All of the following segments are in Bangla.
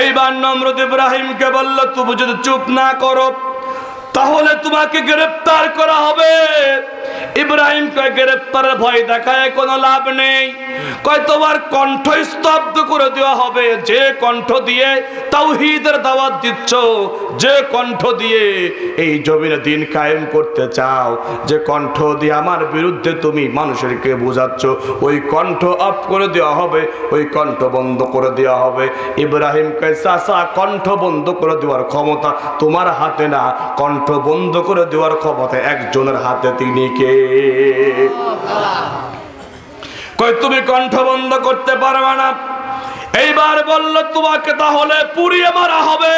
এইবার নমরুদ ইব্রাহিমকে বলল তুমি যদি চুপ না করো তাহলে তোমাকে গ্রেপ্তার করা হবে। ইব্রাহিমকে গ্রেপ্তারের ভয় দেখায়, কোনো লাভ নেই। কয়, তোমার কণ্ঠ স্তব্ধ করে দেওয়া হবে। যে কণ্ঠ দিয়ে তাওহীদের দাওয়াত দিচ্ছ, যে কণ্ঠ দিয়ে এই জমিনে দিন কায়েম করতে চাও, যে কণ্ঠ দিয়ে আমার বিরুদ্ধে তুমি মানুষেরকে বোঝাচ্ছ, ওই কণ্ঠ অফ করে দেওয়া হবে, ওই কণ্ঠ বন্ধ করে দেওয়া হবে। ইব্রাহিমকে চাষা কণ্ঠ বন্ধ করে দেওয়ার ক্ষমতা তোমার হাতে না। কণ্ঠ বন্ধ করে দেওয়ার ক্ষমতা একজনের হাতে, তিনি কে? কই তুমি কণ্ঠ বন্ধ করতে পারবে না। এইবার বলল, তোমাকে তাহলে পুড়িয়ে মারা হবে।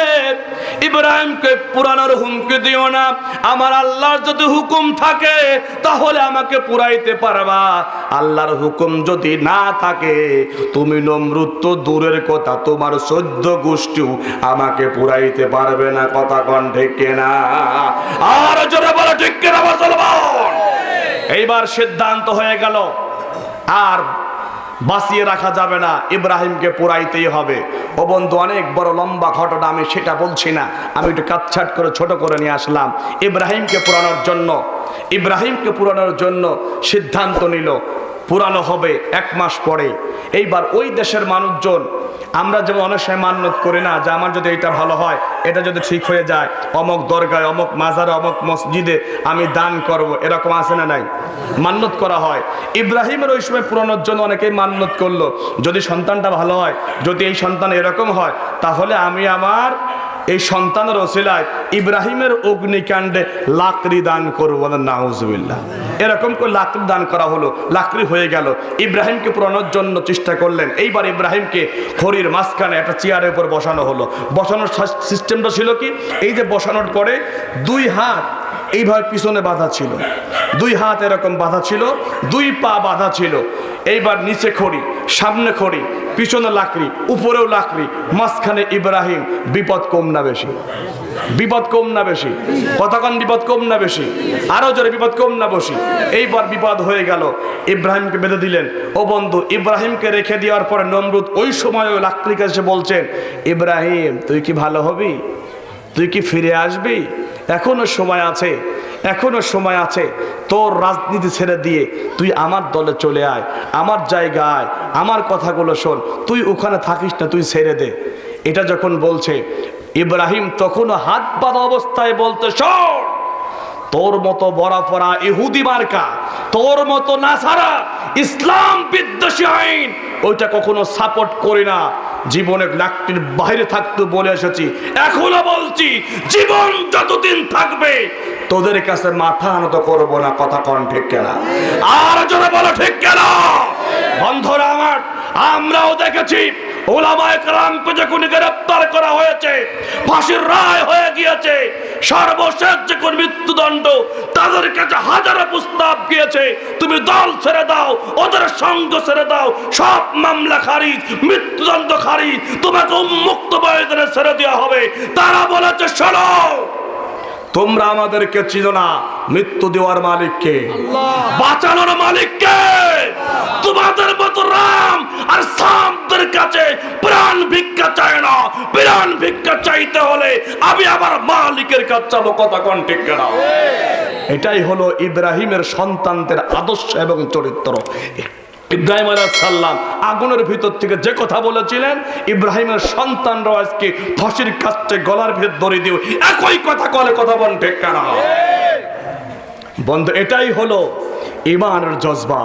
ইব্রাহিমকে পুরানোর হুমকি দিও না। আমার আল্লাহর যদি হুকুম থাকে, তাহলে আমাকে পুরাইতে পারবা। আল্লাহর হুকুম যদি না থাকে, তুমি নমরুদ তো দূরের কথা, তোমার সদ্য গোষ্ঠীও আমাকে পুরাইতে পারবে না। কথা কণ্ঠে কেনা? আর জোরে বলো, ঠিক কেনা মুসলমান? এইবার সিদ্ধান্ত হয়ে গেল। আর বাঁচিয়ে রাখা যাবে না, ইব্রাহিমকে পোড়াইতেই হবে। ও বন্ধু, অনেক বড় লম্বা ঘটনা, আমি সেটা বলছি না। আমি একটু কাটছাট করে ছোট করে নিয়ে আসলাম। ইব্রাহিমকে পুরানোর জন্য, ইব্রাহিমকে পুরানোর জন্য সিদ্ধান্ত নিল। পুরানো হবে এক মাস পরে। এইবার ওই দেশের মানুষজন আমরা যেমন অনেক সময় মান্যত করি না যে আমার যদি এটা ভালো হয়, এটা যদি ঠিক হয়ে যায়, অমক দরগায়, অমক মাজারে, অমক মসজিদে আমি দান করব, এরকম আছে না নাই? মান্যত করা হয়। ইব্রাহিমের ওই সময় পুরানোর জন্য অনেকেই মান্যত করল, যদি সন্তানটা ভালো হয়, যদি এই সন্তান এরকম হয়, তাহলে আমি আমার এই সন্তানের ওসিলায় ইব্রাহিমের অগ্নিকাণ্ডে লাকড়ি দান করব, বলেন নাউজুবিল্লাহ এরকম করে লাকড়ি দান করা হলো, লাকড়ি হয়ে গেল। ইব্রাহিমকে পুরানোর জন্য চেষ্টা করলেন। এইবার ইব্রাহিমকে খড়ির মাঝখানে একটা চেয়ারের উপর বসানো হলো। বসানোর সিস্টেমটা ছিল কি? এই যে বসানোর পরে দুই হাত এইভাবে পিছনে বাঁধা ছিল। দুই হাত এরকম বাঁধা ছিল, দুই পা বাঁধা ছিল। এইবার নিচে খড়ি, সামনে খড়ি, পিছনে লাকড়ি, উপরেও লাকড়ি, মাঝখানে ইব্রাহিম। বিপদ কম না বেশি। বিপদ কম না বেশি। কতক্ষণ বিপদ কম না বেশি? আরও জোরে বিপদ কম না বসি এইবার বিপদ হয়ে গেল। ইব্রাহিমকে বেঁধে দিলেন। ও বন্ধু, ইব্রাহিমকে রেখে দেওয়ার পরে নমরুদ ওই সময় ওই লাকড়ির কাছে বলছেন, ইব্রাহিম, তুই কি ভালো হবি? তুই কি ফিরে আসবি? এখনও সময় আছে, এখনও সময় আছে। তোর রাজনীতি ছেড়ে দিয়ে তুই আমার দলে চলে আয়, আমার জায়গায় আমার কথাগুলো শোন। তুই ওখানে থাকিস না, তুই ছেড়ে দে। এটা যখন বলছে, ইব্রাহিম তখনও হাত বাঁধা অবস্থায় বলতে, শোন, তোর মতো বড়া পড়া ইহুদি মার্কা, তোর মতো নাসারা, ইসলাম বিদ্বেষী আইন, ওইটা কখনো সাপোর্ট করি না। জীবনের লাকটির বাইরে থাকতে বলে এসেছি। এখনও বলছি, জীবন যতদিন থাকবে, তোদের কাছে মাথা আনত করব না, কথা কন ঠিক কেনা? আর জোরে বলো ঠিক কেনা? বন্ধুরা আমার, আমরাও দেখেছি ওলামায়ে যখন গ্রেপ্তার করা হয়েছে ফাঁসির রায় হয়ে গিয়েছে সর্বশেষ যখন মৃত্যুদণ্ড তাদের কাছে হাজারো প্রস্তাব গিয়েছে তুমি দল ছেড়ে দাও ওদের সঙ্গ ছেড়ে দাও সব মামলা খারিজ মৃত্যুদণ্ড খারিজ তোমাকে উন্মুক্ত ময়দানে ছেড়ে দেওয়া হবে। তারা বলেছে শোনো তোমরা আমাদেরকে চিনো না মৃত্যু দেওয়ার মালিককে বাঁচানোর মালিককে। তোমাদের মতো রাম আর সামদের কাছে প্রাণ ভিক্ষা চায় না। প্রাণ ভিক্ষা চাইতে হলে আমি আমার মালিকের কাছে যাব কথা কোন ঠিক কেনা? এটাই হলো ইব্রাহিমের সন্তানদের আদর্শ এবং চরিত্র। ইব্রাহিম সাল্লাম আগুনের ভিতর থেকে যে কথা বলেছিলেন, ইব্রাহিমের সন্তানরা আজকে ফাঁসির কাছে গলার ভেদ ধরে দিও। একই কথা কলে কথা বল ঠিক কেনা? বন্ধু, এটাই হলো ইমানের জজবা।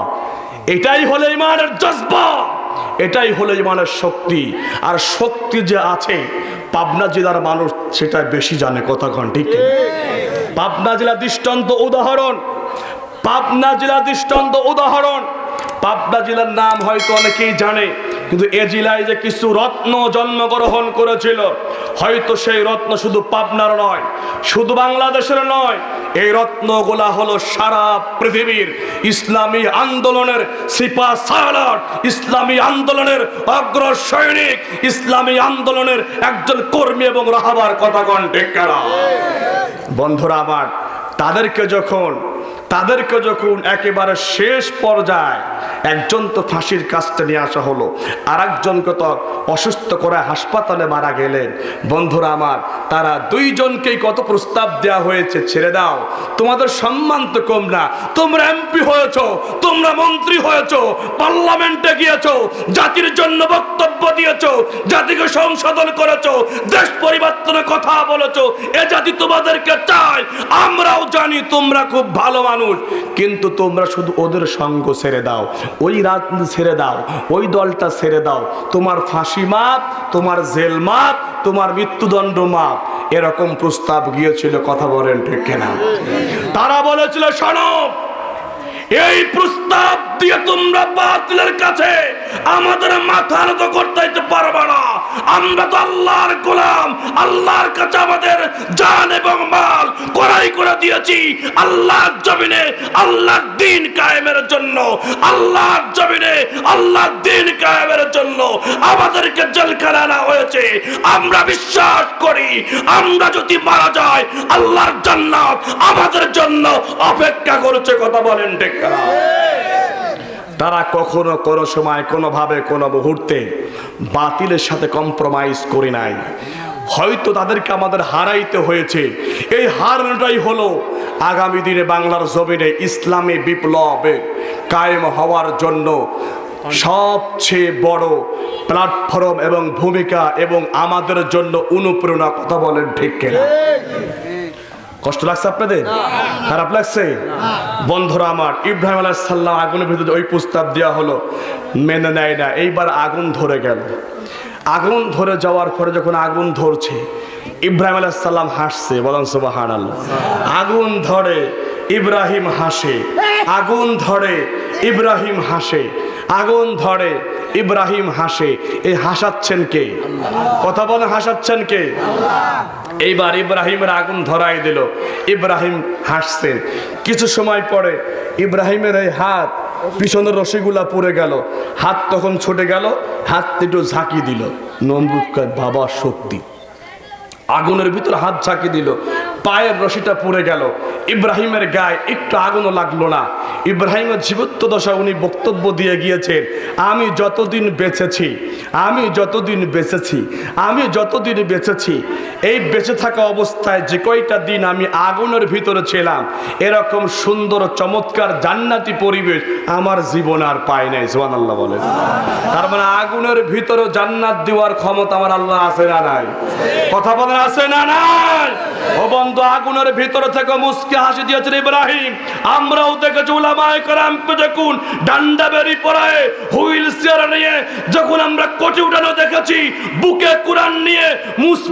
এটাই হলো ইমানের জজবা। এটাই হলো ইমানের শক্তি। আর শক্তি যে আছে, পাবনা জেলার মানুষ সেটা বেশি জানে, কথা কন, ঠিক পাবনা জেলা দৃষ্টান্ত উদাহরণ। পাবনা জেলা দৃষ্টান্ত উদাহরণ। পাবনা জেলার নাম হয়তো অনেকেই জানে। কিন্তু এ জেলায় যে কিছু রত্ন জন্মগ্রহণ করেছিল, হয়তো সেই রত্ন শুধু পাবনার নয়, শুধু বাংলাদেশের নয়, এই রত্নগুলা হলো সারা পৃথিবীর ইসলামী আন্দোলনের সিপা সালার, ইসলামী আন্দোলনের অগ্র সৈনিক ইসলামী আন্দোলনের একজন কর্মী এবং রাহাবার কথা টেক্কারা বন্ধুরা আমার, তাদেরকে যখন তাদেরকে যখন একেবারে শেষ পর্যায়ে একজন তো ফাঁসির কাজটা নিয়ে আসা হলো আর একজনকে তো অসুস্থ করে হাসপাতালে মারা গেলেন। বন্ধুরা আমার, তারা দুইজনকেই কত প্রস্তাব দেওয়া হয়েছে, ছেড়ে দাও। তোমাদের সম্মান তো কম না। তোমরা এমপি হয়েছ, তোমরা মন্ত্রী হয়েছ, পার্লামেন্টে গিয়েছ, জাতির জন্য বক্তব্য দিয়েছ, জাতিকে সংশোধন করেছ, দেশ পরিবর্তনের কথা বলেছ। এ জাতি তোমাদেরকে চায়, আমরাও জানি তোমরা খুব ভালো মানুষ। কিন্তু তোমরা শুধু ওদের সঙ্গ ছেড়ে দাও। ওই রাজনীতি ছেড়ে দাও, ওই দলটা ছেড়ে দাও। তোমার ফাঁসি মাপ, তোমার জেল মাপ, তোমার মৃত্যুদণ্ড মাপ। এরকম প্রস্তাব গিয়েছিল, কথা বলেন ঠিক কেনা? তারা বলেছিল সনব এই প্রস্তাব দিয়ে তোমরা বাতিলের কাছে আমাদের মাথা নত করতে দিতে পারবে না। আমরা তো আল্লাহর গোলাম, আল্লাহর কাছে আমাদের জান এবং মাল করাই করে দিয়েছি। আল্লাহর জমিনে আল্লাহর দিন কায়েমের জন্য, আল্লাহর জমিনে আল্লাহর দিন কায়েমের জন্য আমাদেরকে জেলখানা আনা হয়েছে। আমরা বিশ্বাস করি, আমরা যদি মারা যাই, আল্লাহর জান্নাত আমাদের জন্য অপেক্ষা করছে, কথা বলেন ঠিক? তারা কখনো কোনো সময়, কোনোভাবে, কোনো মুহূর্তে বাতিলের সাথে কম্প্রোমাইজ করে নাই। হয়তো তাদেরকে আমাদের হারাইতে হয়েছে। এই হারটাই হলো আগামী দিনে বাংলার জমিনে ইসলামী বিপ্লবে কায়েম হওয়ার জন্য সবচেয়ে বড় প্ল্যাটফর্ম এবং ভূমিকা এবং আমাদের জন্য অনুপ্রেরণা, কথা বলেন ঠিক কেনা? কষ্ট লাগছে আপনাদের? খারাপ লাগছে? বন্ধুরা আমার ইব্রাহিম আলাহ সাল্লাম আগুনের ভিতরে ওই প্রস্তাব দেওয়া হলো মেনে নেয় না। এইবার আগুন ধরে গেল। আগুন ধরে যাওয়ার পরে যখন আগুন ধরছে ইব্রাহিম আলাহ সাল্লাম হাসছে বলেন সুবাহান আল্লাহ আগুন ধরে ইব্রাহিম হাসে। আগুন ধরে ইব্রাহিম হাসে। আগুন ধরে ইব্রাহিম হাসে। এই হাসাচ্ছেন কে? কথা বলে হাসাচ্ছেন কে? এইবার ইব্রাহিমের আগুন ধরাই দিল। ইব্রাহিম হাসছেন কিছু সময় পরে ইব্রাহিমের এই হাত, পিছনের রশিগুলা পড়ে গেল। হাত তখন ছুটে গেল, হাত একটু ঝাঁকি দিল। নমরুদ বাবা শক্তি। আগুনের ভিতর হাত ঝাঁকি দিল। পায়ের রশিটা পড়ে গেল। ইব্রাহিমের গায়ে একটু আগুনও লাগল না। ইব্রাহিমের জীবত্ব দশা উনি বক্তব্য দিয়ে গিয়েছেন, আমি যতদিন বেঁচেছি, আমি যতদিন বেঁচেছি, আমি যতদিন বেঁচেছি, এই বেঁচে থাকা অবস্থায় যে কয়টা দিন আমি আগুনের ভিতরে ছিলাম, এরকম সুন্দর, চমৎকার, জান্নাতি পরিবেশ আমার জীবন আর পায় নাই। জোয়ান আল্লাহ বলে তার মানে আগুনের ভিতরে জান্নাত দেওয়ার ক্ষমতা আমার আল্লাহ আছে না নাই? কথা বলেন, আছে না নাই? ও বন্ধু, আগুনের ভিতরে থেকে মুসকে হাসি দিয়েছেন ইব্রাহিম। আমরাও দেখেছি উলামায়ে কেরাম যখন ডান্ডা বেরি পড়ায় হুইল চেয়ার নিয়ে যখন আমরা কোটি উঠানো দেখেছি, বুকে কোরআন নিয়ে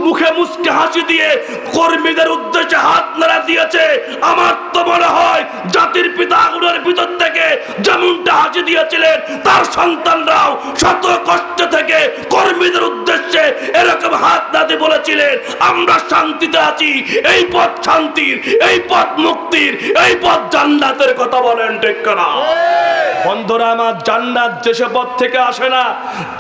মুখে মুসকে হাসি দিয়ে কর্মীদের উদ্দেশ্যে হাত নাড়া দিয়েছে, আমার তো মনে হয় জাতির পিতা আগুনের ভিতর থেকে যেমনটা হাসি দিয়েছিলেন, তার সন্তানরাও শত কষ্ট থেকে কর্মীদের উদ্দেশ্যে বলেছিলেন আমরা শান্তিতে আছি। এই পথ শান্তির, এই পথ মুক্তির, এই পথ জান্নাতের কথা বলেন, ঠিক না বন্ধুরা, আমার জান্নাত যেসে পথ থেকে আসে না,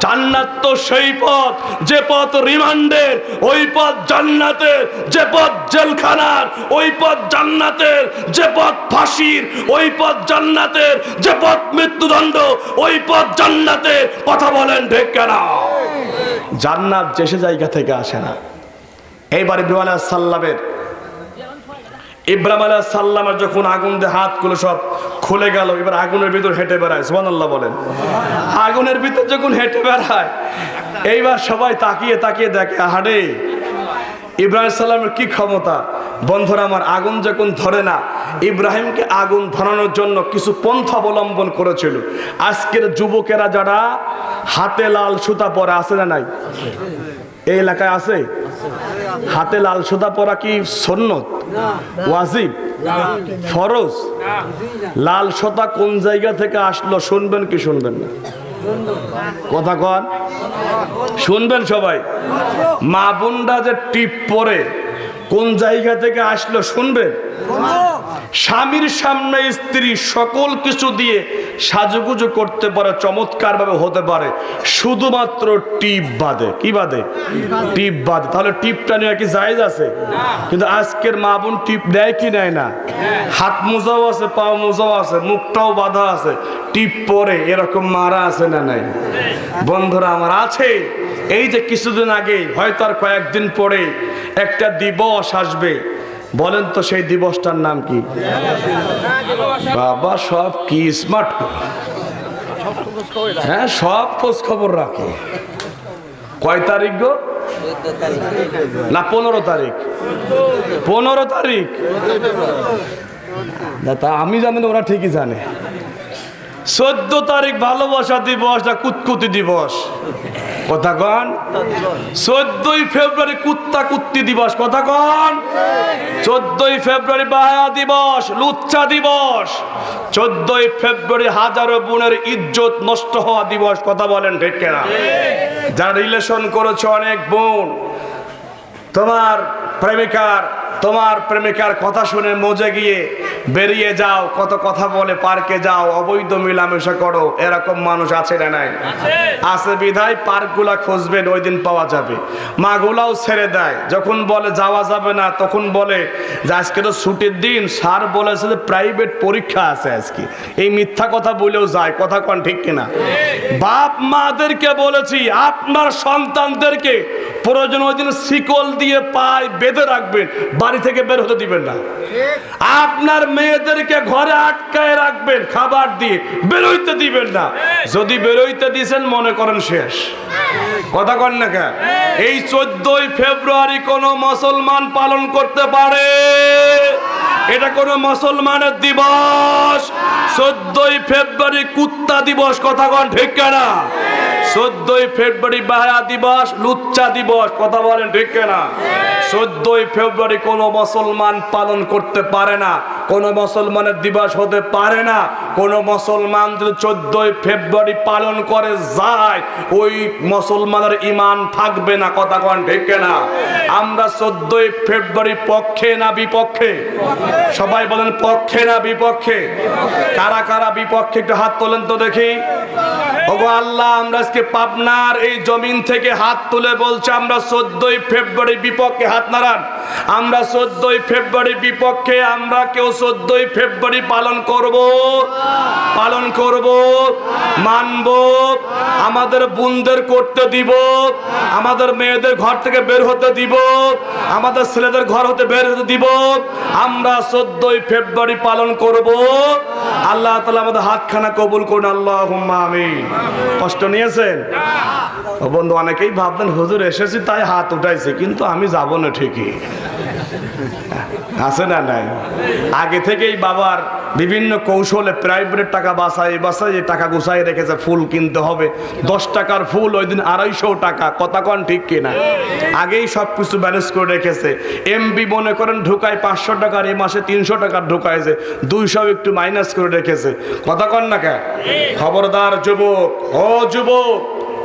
জান্নাত তো সেই পথ, যে পথ রিমান্ডের, ওই পথ জান্নাতের, যে পথ জেলখানার, ওই পথ জান্নাতের, যে পথ ফাঁসির, ওই পথ জান্নাতের, যে পথ মৃত্যুদণ্ড, ওই পথ জান্নাতের কথা বলেন না জান্নাত যে সে জায়গা থেকে আসে না এইবার ইব্রাহিম আলাহ সাল্লামের ইব্রাহিম আলাহ সাল্লামের যখন আগুন দিয়ে হাতগুলো সব খুলে গেল, এবার আগুনের ভিতর হেঁটে বেড়ায়, সুবহানাল্লাহ বলেন। আগুনের ভিতর যখন হেঁটে বেড়ায়, এইবার সবাই তাকিয়ে তাকিয়ে দেখে হাডে ইব্রাহিম সাল্লামের কি ক্ষমতা? বন্ধুরা, আমার আগুন যখন ধরে না, ইব্রাহিমকে আগুন ধরানোর জন্য কিছু পন্থা অবলম্বন করেছিল। আজকের যুবকেরা যারা হাতে লাল সুতা পরে আছে না নাই? এই এলাকায় আছে? হাতে লাল সুতা পরা কি সন্ন্যত ওয়াজিব? ফরজ? লাল সুতা কোন জায়গা থেকে আসলো শুনবেন কি শুনবেন না? কথা কন। শুনবেন সবাই। মা বোনরা যে টিপ পরে কোন জায়গা থেকে আসলো শুনবেন? স্বামীর সামনে স্ত্রী সকল কিছু দিয়ে সাজুগুজু করতে পারে চমৎকার ভাবে হতে পারে। শুধুমাত্র টিপ বাদে। কি বাদে? টিপ বাদে। তাহলে টিপটা নেওয়া কি জায়েজ আছে? কিন্তু আজকের মা বোন টিপ দেয় কি নেয় না? হাত মোজাও আছে পা মোজাও আছে, মুখটাও বাঁধা আছে। টিপ পরে এরকম মারা আছে না নাই? বন্ধুরা আমার আছে। এই যে কিছুদিন আগে, হয়তো আর কয়েকদিন পরে একটা দিবস আসবে। বলেন তো সেই দিবসটার নাম কি? বাবা সব কি স্মার্ট হ্যাঁ সব খোঁজ খবর রাখে। কয় তারিখ গো? না, পনেরো তারিখ। পনেরো তারিখ? দাদা আমি জানি ওরা ঠিকই জানে। চোদ্দ তারিখ ভালোবাসা দিবস না কুতকুতি দিবস? কথা কন। চোদ্দই ফেব্রুয়ারি কুত্তা কুত্তি দিবস, কথা কন। চোদ্দই ফেব্রুয়ারি বায়া দিবস, লুচ্চা দিবস। চোদ্দই ফেব্রুয়ারি হাজারো বোনের ইজ্জত নষ্ট হওয়া দিবস, কথা বলেন ঠিক কেনা? যারা রিলেশন করেছে অনেক বোন, তোমার প্রেমিকার তোমার প্রেমিকার কথা শুনে মজে গিয়ে বেরিয়ে যাও কত কথা বলে পার্কে যাও অবৈধ মিলামেশা করো এরকম মানুষ আছে না নাই? আছে। বিধায় পার্কগুলা খুঁজবেন ওই দিন পাওয়া যাবে। মাগুলাও ছেড়ে দেয় যখন বলে যাওয়া যাবে না তখন বলে যে আজকে তো ছুটির দিন স্যার বলেছে যে প্রাইভেট পরীক্ষা আছে আজকে। এই মিথ্যা কথা বলেও যায় কথা কন ঠিক কিনা? বাপ মাদেরকে বলেছি আপনার সন্তানদেরকে প্রয়োজন ওই দিন শিকল দিয়ে পায় বেঁধে রাখবেন বাড়ি থেকে বের হতে দিবেন না। আপনার মেয়েদেরকে ঘরে আটকায় রাখবেন, খাবার দিয়ে। বেরোইতে দিবেন না। যদি বেরোইতে দিয়েছেন মনে করেন শেষ। কথা কন না কেন? এই চোদ্দই ফেব্রুয়ারি কোন মুসলমান পালন করতে পারে? এটা কোন মুসলমানের দিবস। চোদ্দই ফেব্রুয়ারি কুত্তা দিবস, কথা কন ঠিক কেনা? চোদ্দই ফেব্রুয়ারি বাহায়া দিবস, লুচ্চা দিবস, কথা বলেন ঠিক না চোদ্দই ফেব্রুয়ারি কোনো মুসলমান পালন করতে পারে না, কোনো মুসলমানের দিবস হতে পারে না, কোনো মুসলমান যদি চোদ্দই ফেব্রুয়ারি পালন করে যায়, ওই মুসলমানের ইমান থাকবে না, কথা কন ঠিক না আমরা চোদ্দই ফেব্রুয়ারি পক্ষে না বিপক্ষে? সবাই বলেন পক্ষে না বিপক্ষে? কারা কারা বিপক্ষে? একটু হাত তোলেন তো দেখি। ওগো আল্লাহ, আমরা আজকে পাবনার এই জমিন থেকে হাত তুলে বলছে, আমরা চোদ্দই ফেব্রুয়ারি বিপক্ষে হাত নাড়ান। আমরা চোদ্দই ফেব্রুয়ারি বিপক্ষে আমরা কেউ চোদ্দই ফেব্রুয়ারি পালন করব? পালন করব? মানব? আমাদের বোনদের করতে দিব? আমাদের মেয়েদের ঘর থেকে বের হতে দিব? আমাদের ছেলেদের ঘর হতে বের হতে দিব? আমরা চোদ্দই ফেব্রুয়ারি পালন করব। আল্লাহ তালা আমাদের হাতখানা কবুল করুন। আল্লাহ আমি কষ্ট নিয়েছেন? বন্ধু, অনেকেই ভাবতেন হুজুর, এসেছি তাই হাত উঠাইছে। কিন্তু আমি যাব না ঠিকই। আছে না নাই? আগে থেকেই বাবার বিভিন্ন কৌশলে প্রাইভেট টাকা বাসায় বাসায় যে টাকা গুছাই রেখেছে, ফুল কিনতে হবে। দশ টাকার ফুল ওই দিন আড়াইশো টাকা, কথা কন ঠিক কিনা? আগেই সব কিছু ব্যালেন্স করে রেখেছে। এমবি মনে করেন ঢুকায় পাঁচশো টাকার, এ মাসে তিনশো টাকার ঢুকাইছে। দুইশো একটু মাইনাস করে রেখেছে। কথা কন না কে খবরদার যুবক, ও যুবক,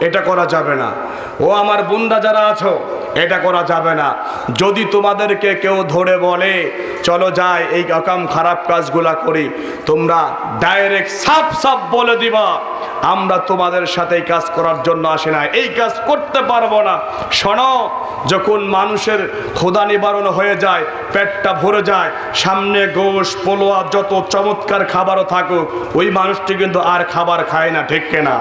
এটা করা যাবে না। ও আমার বুন্দা যারা আছো এটা করা যাবে না। যদি তোমাদেরকে কেউ ধরে বলে, চলো যাই, এই অকাম খারাপ কাজগুলা করি, তোমরা ডাইরেক্ট সাপ সাপ বলে দিবা, আমরা তোমাদের সাথে এই কাজ করার জন্য আসি না এই কাজ করতে পারব না। শোনো, যখন মানুষের ক্ষুদা নিবারণ হয়ে যায়, পেটটা ভরে যায়, সামনে গোশ, পোলোয়া যত চমৎকার খাবারও থাকুক, ওই মানুষটি কিন্তু আর খাবার খায় না, ঠিক কেনা?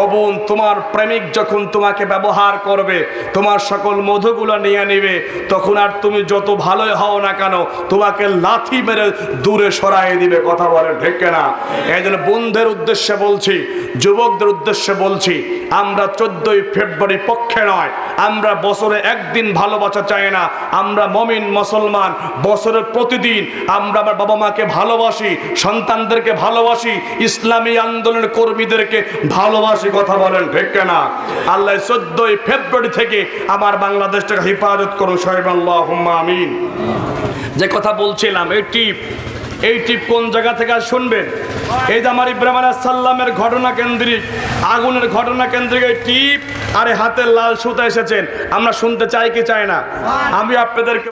ও বোন, তোমার প্রেমিক যখন তোমাকে ব্যবহার করবে, তোমার সকল মধুগুলো নিয়ে নেবে, তখন আর তুমি যত ভালোই হও না কেন, তোমাকে লাথি মেরে দূরে সরাই দিবে, কথা বলে ঠিক না এই জন্য বন্ধের উদ্দেশ্যে বলছি, যুবকদের উদ্দেশ্যে বলছি, আমরা চোদ্দই ফেব্রুয়ারি পক্ষে নয়, আমরা বছরে একদিন ভালোবাসা চাই না, আমরা মমিন মুসলমান, বছরের প্রতিদিন আমরা আমার বাবা মাকে ভালোবাসি, সন্তানদেরকে ভালোবাসি, ইসলামী আন্দোলনের কর্মীদেরকে ভালোবাসি, কথা বলেন ঠিক না আল্লাহ চোদ্দই ফেব্রুয়ারি থেকে আমার বাংলাদেশটাকে হেফাজত করুন, সাহেব আল্লাহ আমিন। যে কথা বলছিলাম, এই টিপ এই টিপ কোন জায়গা থেকে শুনবেন? এই যে আমার ইব্রাহিম সাল্লামের ঘটনা কেন্দ্রিক, আগুনের ঘটনা কেন্দ্রিক এই টিপ, আরে হাতের লাল সুতা এসেছেন। আমরা শুনতে চাই কি চাই না? আমি আপনাদেরকে